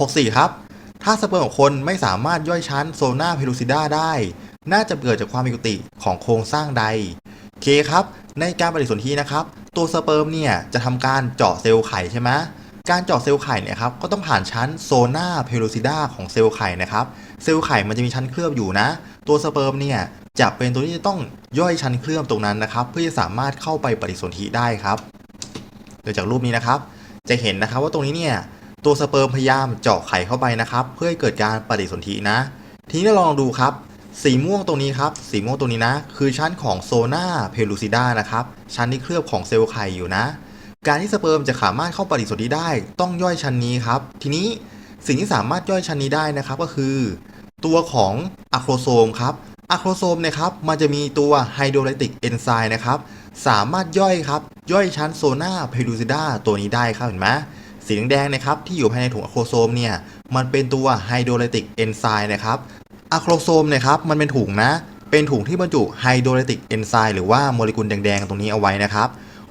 64 ครับ ถ้าสเปิร์มของคนไม่สามารถย่อยชั้นโซนาเพลูซิด้าได้ น่าจะเกิดจากความผิดปกติของโครงสร้างใดเคครับ ในการปฏิสนธินะครับ ตัวสเปิร์มเนี่ยจะทำการเจาะเซลล์ไข่ใช่ไหมการเจาะเซลล์ไข่เนี่ยครับก็ต้องผ่านชั้นโซนาเพลูซิด้าของเซลล์ไข่นะครับ เซลล์ไข่มันจะมีชั้นเคลือบอยู่นะ ตัวสเปิร์มเนี่ยจะเป็นตัวที่จะต้องย่อยชั้นเคลือบตรงนั้นนะครับ เพื่อจะสามารถเข้าไปปฏิสนธิได้ครับโดยจากรูปนี้นะครับ จะเห็นนะครับว่าตรงนี้เนี่ย ตัวสเปิร์มพยายามเจาะไข่เข้าไปนะครับ เพื่อให้เกิดการปฏิสนธินะ ทีนี้เราลองดูครับ สีม่วงตรงนี้ครับ สีม่วงตรงนี้นะ คือชั้นของโซนาเพลูซิด้านะครับ ชั้นที่เคลือบของเซลล์ไข่อยู่นะ การที่สเปิร์มจะสามารถเข้าปฏิสนธิได้ต้องย่อยชั้นนี้ครับ ทีนี้สิ่งที่สามารถย่อยชั้นนี้ได้นะครับก็คือ ตัวของอะโครโซมครับอะโครโซมเนะครับมันจะมีตัวไฮโดรไลติกเอนไซม์นะครับสามารถย่อยครับย่อยชั้นโซนาเพลูซิด้าตัวนี้ได้ครับเห็นไหม สีแดงๆนะครับที่อยู่ภายในถุงอะโครโซมเนี่ยมันเป็นตัวไฮโดรไลติกเอนไซม์นะครับอะโครโซมเนี่ยครับมันเป็นถุงนะ เป็นถุงที่บรรจุไฮโดรไลติกเอนไซม์หรือว่าโมเลกุลแดงๆตรงนี้เอาไว้นะครับ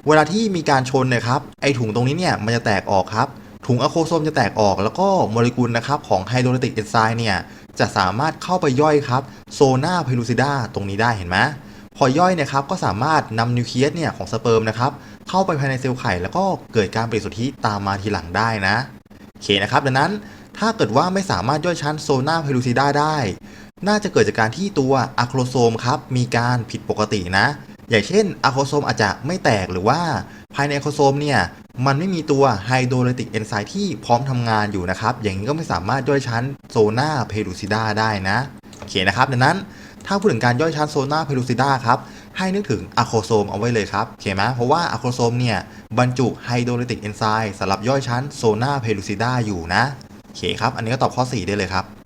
เวลาที่มีการชนเนะครับไอถุงตรงนี้เนี่ยมันจะแตกออกครับถุงอะโครโซมจะแตกออกแล้วก็โมเลกุลนะครับของไฮโดรไลติกเอนไซม์เนี่ยจะสามารถเข้าไปย่อยครับโซนาเพลูซิด้าตรงนี้ได้เห็นไหม พอย่อยเนะครับก็สามารถนำนิวเคลียสเนี่ยของสเปิร์มนะครับเข้าไปภายในเซลล์ไข่ แล้วก็เกิดการปฏิสนธิตามมาทีหลังได้นะโอเคนะครับดังนั้นถ้าเกิดว่าไม่สามารถย่อยชั้นโซนาเพลูซิด้าได้ น่าจะเกิดจากการที่ตัวอะโครโซมครับมีการผิดปกตินะ อย่างเช่นอะโครโซมอาจจะไม่แตกหรือว่าภายในอะโครโซมเนี่ยมันไม่มีตัวไฮโดรไลติกเอนไซม์ที่พร้อมทำงานอยู่นะครับ อย่างนี้ก็ไม่สามารถย่อยชั้นโซนาเพลูซิด้าได้นะโอเคนะครับดังนั้น ถ้าพูดถึงการย่อยชั้นโซน่าเพลูซิด้าครับให้นึกถึงอะโครโซมเอาไว้เลยครับโอเคไหมเพราะว่าอะโครโซมเนี่ยบรรจุไฮโดรลิติกเอนไซม์สำหรับย่อยชั้นโซน่าเพลูซิด้าอยู่นะโอเคครับ อันนี้ก็ตอบข้อ 4 ได้เลยครับ